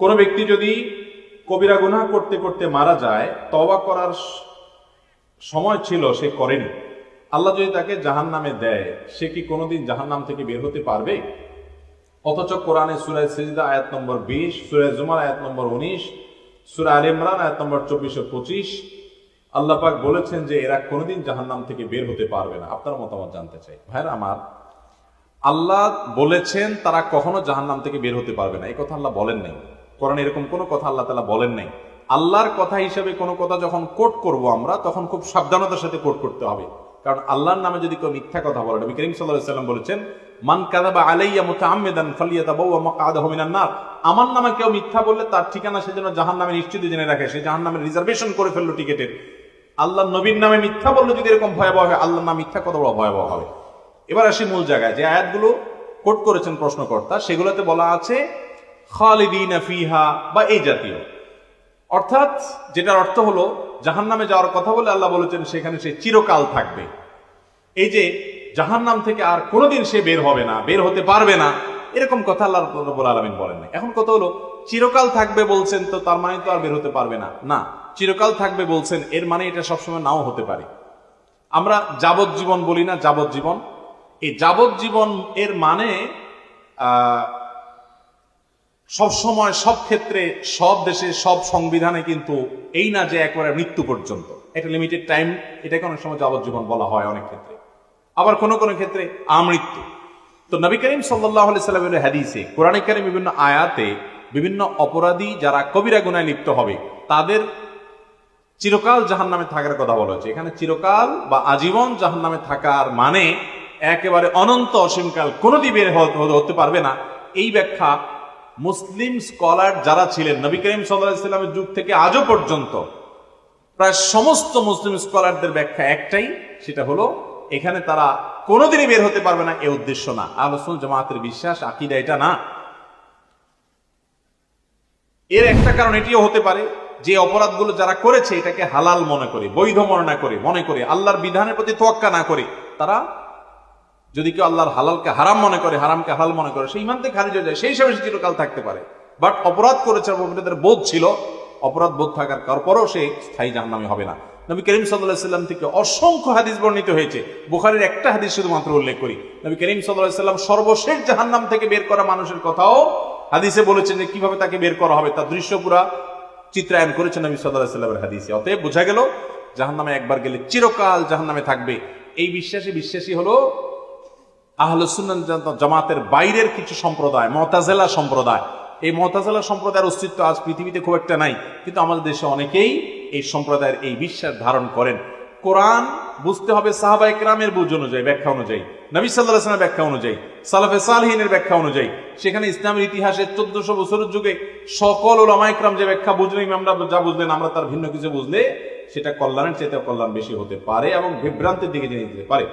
কোনো ব্যক্তি যদি কবিরা গুনাহ করতে করতে মারা যায়, তওবা করার সময় ছিল, সে করেনি। আল্লাহ যদি তাকে জাহান নামে দেয়, সে কি কোনোদিন জাহান নাম থেকে বের হতে পারবে? অথচ কোরআনে সুরায় সিজদা আয়াত নম্বর বিশ সুরায় জুমার আয়াত নম্বর উনিশ, সুরা আল ইমরান আয়াত নম্বর চব্বিশ ও পঁচিশ, আল্লাহ পাক বলেছেন যে এরা কোনোদিন জাহান্নাম থেকে বের হতে পারবে না। আপনার মতামত জানতে চাই। ভাইরা আমার, আল্লাহ বলেছেন তারা কখনো জাহান্নাম থেকে বের হতে পারবে না। এই কথা আল্লাহ বলেন নাই। কোরআনে এরকম কোনো কথা আল্লাহ তালা বলেন নাই। আল্লাহর কথা হিসেবে কোনো কথা যখন কোট করব আমরা, তখন খুব সাবধানতার সাথে কোট করতে হবে। কারণ আল্লাহর নামে যদি কেউ মিথ্যা কথা বলে, নবী করিম সাল্লাহ সাল্লাম বলেছেন, মান কাদাবা আলাইয়া মুতাআম্মিদান ফালিয়াতাবাওয়া মাকআদাহু মিনান নার। আমার নামে কেউ মিথ্যা বললে তার ঠিকানা সে সেজন্য জাহান্নামে নিশ্চিত জেনে রাখে, সে জাহান্নামে রিজার্ভেশন করে ফেলল টিকেটের। আল্লাহ নবীর নামে মিথ্যা বললে যদি এরকম ভয়াবহ হয়, আল্লাহর নাম মিথ্যা কত বড় ভয়াবহ হবে। এবার আসি মূল জায়গায়, যে আয়াতগুলো কোট করেছেন প্রশ্নকর্তা, সেগুলোতে বলা আছে খালিদিন ফিহা, বা এই জাতীয়। অর্থাৎ, যেটার অর্থ হলো, জাহান্নামে যাওয়ার কথা বলে আল্লাহ বলেছেন, সেখানে সে চিরকাল থাকবে। এই যে, জাহান্নাম থেকে আর কোনোদিন সে বের হবে না, বের হতে পারবে না, এরকম কথা আল্লাহ রব্বুল আলামিন বলেন না এখন কথা হলো, চিরকাল থাকবে বলছেন তো তার মানে তো আর বের হতে পারবে না। না, চিরকাল থাকবে বলছেন, এর মানে এটা সবসময় নাও হতে পারে। আমরা যাবজ্জীবন বলি না, যাবজ্জীবন। এই যাবজ্জীবন এর মানে সব সময়, সব ক্ষেত্রে, সব দেশে, সব সংবিধানে কিন্তু এই না যে একবারে মৃত্যু পর্যন্ত। একটা লিমিটেড টাইম এটাকে অনেক সময় যাবজ্জীবন বলা হয় অনেক ক্ষেত্রে। আবার কোনো কোনো ক্ষেত্রে আমৃত্যু। তো নবী করিম সাল্লাহ হাদিসে কোরআনিক কারিম বিভিন্ন আয়াতে বিভিন্ন অপরাধী যারা কবিরা গুনায় লিপ্ত হবে, তাদের চিরকাল জাহান নামে থাকার কথা বলা হয়েছে। এখানে চিরকাল বা আজীবন জাহান নামে থাকার মানে একেবারে অনন্ত অসীমকাল কোনোদিন বের হতে পারবে না। এই ব্যাখ্যা মুসলিম স্কলার যারা ছিলেন, নবী করিম সাল্লাহামের যুগ থেকে আজও পর্যন্ত, প্রায় সমস্ত মুসলিম স্কলারদের ব্যাখ্যা একটাই, সেটা হলো, এখানে তারা কোনোদিনই বের হতে পারবে না, এ উদ্দেশ্য না। আলোচন জামাতের বিশ্বাস, আকিদা এটা না। এর একটা কারণ এটিও হতে পারে, যে অপরাধগুলো যারা করেছে, এটাকে হালাল মনে করে, বৈধ মনে না করে, মনে করে, আল্লাহর বিধানের প্রতি তোয়াক্কা না করে, তারা যদি কেউ আল্লাহর হালালকে হারাম মনে করে, হারামকে হালাল মনে করে সেই ইমান থেকে খারিজ হয়ে যায়, সেই হিসাবে সে চিরকাল থাকতে পারে। বাট অপরাধ করেছে অপরাধের বোধ ছিল, অপরাধ বোধ থাকার পরও সে স্থায়ী জাহান্নামী হবে না। নবী করিম সাল্লাহ সাল্লাম থেকে অসংখ্য হাদিস বর্ণিত হয়েছে। বুখারের একটা হাদিস শুধুমাত্র উল্লেখ করি। নবী করিম সাল্লাহ সাল্লাম সর্বশেষ জাহান্নাম থেকে বের করা মানুষের কথাও হাদিসে বলেছেন যে কীভাবে তাকে বের করা হবে, তার দৃশ্য পুরা চিত্রায়ন করেছেন নবী সাল্লাহ সাল্লামের হাদিসে। অতএব বোঝা গেল, জাহান্নামে একবার গেলে চিরকাল জাহান্নামে থাকবে। এই বিশ্বাসী বিশ্বাসী হলো আহলুসুন্নাহ জামাতের বাইরের কিছু সম্প্রদায়, মতাজেলা সম্প্রদায়, এই মতাজেলা সম্প্রদায়ের অস্তিত্ব আজ পৃথিবীতে খুব একটা নাই। কিন্তু আমাদের দেশে অনেকেই এই সম্প্রদায়ের এই বিশ্বাস ধারণ করেন। কোরআন বুঝতে হবে সাহাবা একরামের বুঝ অনুযায়ী, ব্যাখ্যা অনুযায়ী। নবী সাল্লাহ ব্যাখ্যা অনুযায়ী, সালাফে সালহিনের ব্যাখ্যা অনুযায়ী। সেখানে ইসলামের ইতিহাসে চোদ্দশো বছরের যুগে সকল ওলামা ইকরাম যে ব্যাখ্যা বুঝলেন আমরা যা বুঝলেন, আমরা তার ভিন্ন কিছু বুঝলে সেটা কল্যাণের চাইতে কল্যাণ বেশি হতে পারে এবং বিভ্রান্তির দিকে যেতে পারে।